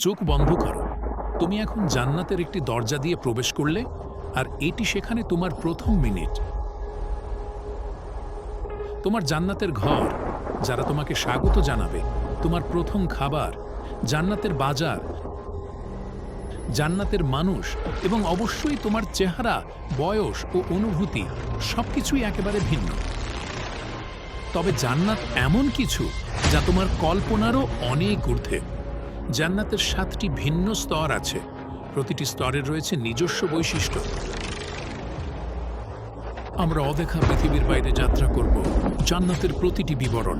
চোখ বন্ধ করো। তুমি এখন জান্নাতের একটি দরজা দিয়ে প্রবেশ করলে, আর এটি সেখানে তোমার প্রথম মিনিট। তোমার জান্নাতের ঘর, যারা তোমাকে স্বাগত জানাবে, তোমার প্রথম খাবার, জান্নাতের বাজার, জান্নাতের মানুষ, এবং অবশ্যই তোমার চেহারা, বয়স ও অনুভূতি, সবকিছুই একেবারে ভিন্ন। তবে জান্নাত এমন কিছু, যা তোমার কল্পনারও অনেক ঊর্ধ্বে। জান্নাতের সাতটি ভিন্ন স্তর আছে। প্রতিটি স্তরের রয়েছে নিজস্ব বৈশিষ্ট্য। আমরা অদেখা পৃথিবীর বাইরে যাত্রা করব, জান্নাতের প্রতিটি বিবরণ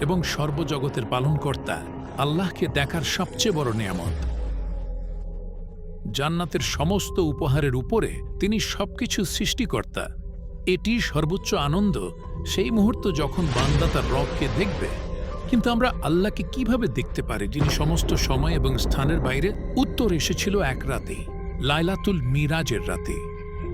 এবং সর্বজগতের পালনকর্তা আল্লাহকে দেখার সবচেয়ে বড় নিয়ামত। জান্নাতের সমস্ত উপহারের উপরে তিনি সবকিছু সৃষ্টিকর্তা। এটি সর্বোচ্চ আনন্দ, সেই মুহূর্ত যখন বান্দা তার রবকে দেখবে। কিন্তু আমরা আল্লাহকে কীভাবে দেখতে পারি যিনি সমস্ত সময় এবং স্থানের বাইরে? উত্তর এসেছিল এক রাতে, লাইলাতুল মিরাজের রাতে।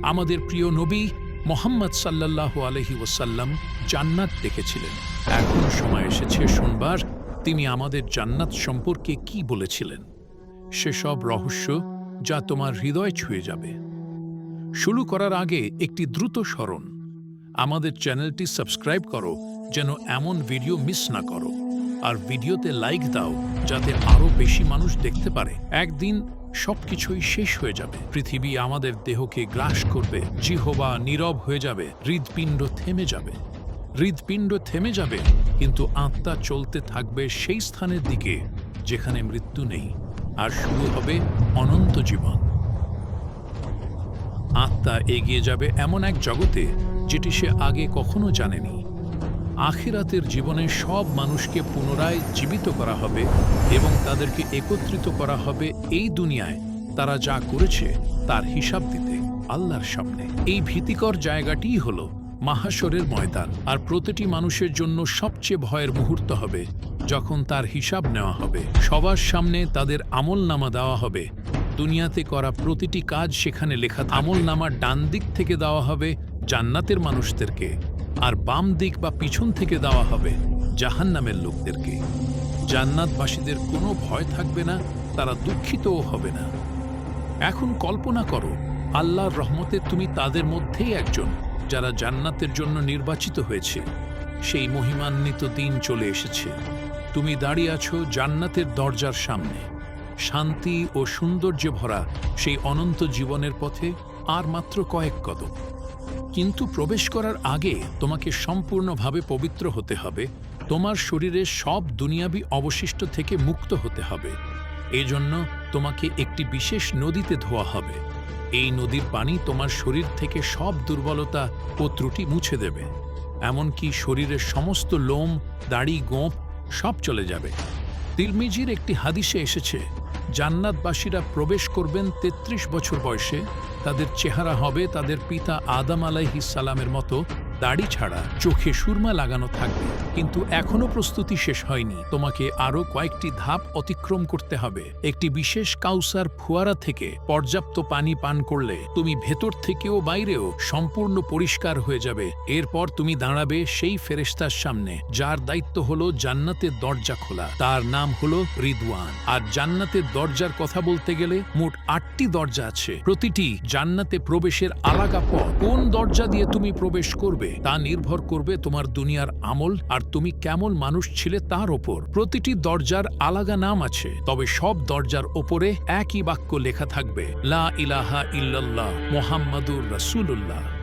আমাদের প্রিয় নবী মোহাম্মদ সাল্লাল্লাহু আলহি ওসাল্লাম জান্নাত দেখেছিলেন। এখন সময় এসেছে শোনবার, তিনি আমাদের জান্নাত সম্পর্কে কি বলেছিলেন? সেসব রহস্য যা তোমার হৃদয় ছুঁয়ে যাবে। শুরু করার আগে একটি দ্রুত স্মরণ। আমাদের চ্যানেলটি সাবস্ক্রাইব করো যেন এমন ভিডিও মিস না করো। আর ভিডিওতে লাইক দাও, যাতে আরও বেশি মানুষ দেখতে পারে। একদিন সবকিছুই শেষ হয়ে যাবে। পৃথিবী আমাদের দেহকে গ্রাস করবে, জিহবা নীরব হয়ে যাবে হৃদপিণ্ড থেমে যাবে। হৃদপিণ্ড থেমে যাবে, কিন্তু আত্মা চলতে থাকবে সেই স্থানের দিকে, যেখানে মৃত্যু নেই। আর শুরু হবে অনন্ত জীবন। আত্মা এগিয়ে যাবে এমন এক জগতে, যেটি সে আগে কখনো জানেনি। আখিরাতের জীবনে সব মানুষকে পুনরায় জীবিত করা হবে এবং তাদেরকে একত্রিত করা হবে এই দুনিয়ায়। তারা যা করেছে, তার হিসাব দিতে, আল্লাহর সামনে। এই ভীতিকর জায়গাটিই হল মাহাসরের ময়দান। আর প্রতিটি মানুষের জন্য সবচেয়ে ভয়ের মুহূর্ত হবে যখন তার হিসাব নেওয়া হবে। সবার সামনে তাদের আমল নামা দেওয়া হবে। দুনিয়াতে করা প্রতিটি কাজ সেখানে লেখা আমল নামার ডান দিক থেকে দেওয়া হবে জান্নাতের মানুষদেরকে। আর বাম দিক বা পিছন থেকে দেওয়া হবে জাহান্নামের লোকদেরকে। জান্নাতবাসীদের কোনো ভয় থাকবে না, তারা দুঃখিতও হবে না। এখন কল্পনা করো, আল্লাহর রহমতে তুমি তাদের মধ্যেই একজন, যারা জান্নাতের জন্য নির্বাচিত হয়েছে। সেই মহিমান্বিত দিন চলে এসেছে। তুমি দাঁড়িয়ে আছো জান্নাতের দরজার সামনে। শান্তি ও সৌন্দর্যে ভরা সেই অনন্ত জীবনের পথে আর মাত্র কয়েক কদম। কিন্তু প্রবেশ করার আগে তোমাকে সম্পূর্ণভাবে পবিত্র হতে হবে। তোমার শরীরের সব দুনিয়াবি অবশিষ্ট থেকে মুক্ত হতে হবে। এজন্য তোমাকে একটি বিশেষ নদীতে ধোয়া হবে। এই নদীর পানি তোমার শরীর থেকে সব দুর্বলতা ও ত্রুটি মুছে দেবে। এমনকি শরীরের সমস্ত লোম, দাড়ি গোঁপ সব চলে যাবে। তিলমিজির একটি হাদিসে এসেছে, জান্নাতবাসীরা প্রবেশ করবেন ৩৩ বছর বয়সে তাদের চেহারা হবে তাদের পিতা আদম আলাইহিস সালামের মতো দাড়ি ছাড়া চোখে সুরমা লাগানো থাকবে। কিন্তু এখনও প্রস্তুতি শেষ হয়নি। তোমাকে আরও কয়েকটি ধাপ অতিক্রম করতে হবে। একটি বিশেষ কাউসার ফুয়ারা থেকে পর্যাপ্ত পানি পান করলে তুমি ভেতর থেকেও বাইরেও সম্পূর্ণ পরিষ্কার হয়ে যাবে। এরপর তুমি দাঁড়াবে সেই ফেরেস্তার সামনে, যার দায়িত্ব হলো জান্নাতের দরজা খোলা। তার নাম হলো রিদওয়ান। আর জান্নাতের দরজার কথা বলতে গেলে মোট আটটি দরজা আছে। প্রতিটি জান্নাতে প্রবেশের আলাগা পথ। কোন দরজা দিয়ে তুমি প্রবেশ করবে তা নির্ভর করবে তোমার দুনিয়ার আমল আর তুমি কেমন মানুষ ছিলে তার ওপর। প্রতিটি দরজার আলাদা নাম আছে, তবে সব দরজার ওপরে একই বাক্য লেখা থাকবে, লা ইলাহা ইল্লাল্লাহ, মোহাম্মদুর রাসূলুল্লাহ।